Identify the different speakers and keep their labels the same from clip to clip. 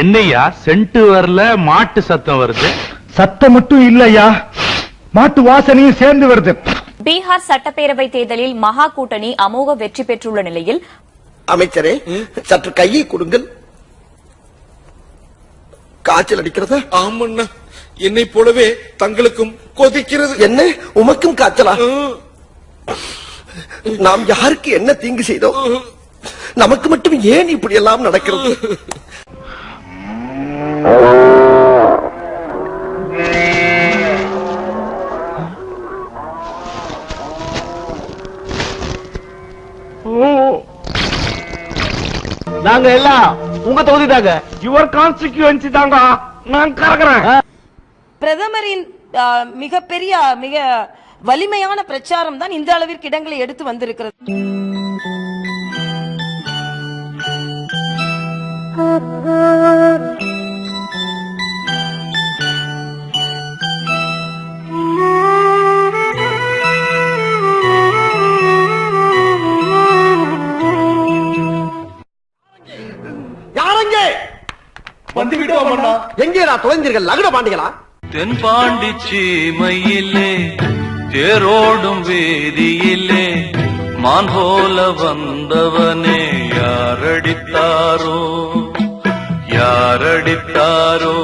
Speaker 1: என்னையா சென்ட் வரல மாட்டு சத்தம் வருது?
Speaker 2: சத்தம் மட்டும் இல்லையா? மாட்டு வாசனையும் சேர்ந்து வருது.
Speaker 3: பீகார் சட்டப்பேரவை தேர்தலில் மகா கூட்டணி அமோக வெற்றி பெற்றுள்ள நிலையில்
Speaker 4: அமைச்சரே சற்று கையை கொடுங்கள். காய்ச்சல் அடிக்கிறது?
Speaker 5: ஆமண்ணா என்னை போலவே தங்களுக்கும் கொதிக்கிறது.
Speaker 4: என்ன? உமக்கும் காய்ச்சலா? நாம் யாருக்கு என்ன தீங்கு செய்தோம் நமக்கு மட்டும் ஏன் இப்படி எல்லாம் நடக்கிறது?
Speaker 2: நாங்க எல்லாம் உங்க தொகுதி தாங்க யுவர் கான்ஸ்டிடியூன்சி தாங்க. நான் கறக்குறேன்
Speaker 6: பிரதமரின் மிகப்பெரிய மிக வலிமையான பிரச்சாரம் தான் இந்த அளவிற்கு இடங்களை எடுத்து வந்திருக்கிறது.
Speaker 4: யாரங்கே?
Speaker 5: வந்து அண்ணா
Speaker 4: எங்கே நான் தொலைந்தீர்கள்? லகுட பாண்டிகளா?
Speaker 7: தென்பாண்டி சீமையிலே தேரோடும் வேதியிலே மான் போல வந்தவனே யாரடித்தாரோ? யாரடித்தாரோ?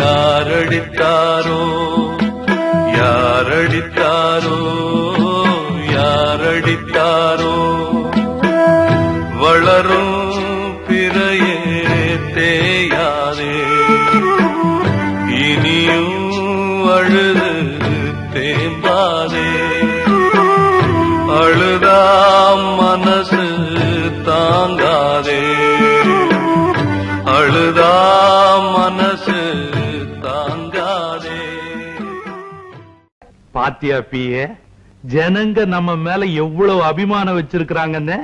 Speaker 7: யாரடித்தாரோ? யாரடித்தாரோ? யாரடித்தாரோ? வளரும் பிறையே தேயாதே இனியும் அழுது தேம்பாதே அழுதா மனசு தாங்காதே. அழுதா மனசு தாங்காதே.
Speaker 1: பாத்தியா பிய ஜனங்க நம்ம மேல எவ்வளவு அபிமானம் வச்சிருக்கிறாங்கன்னு?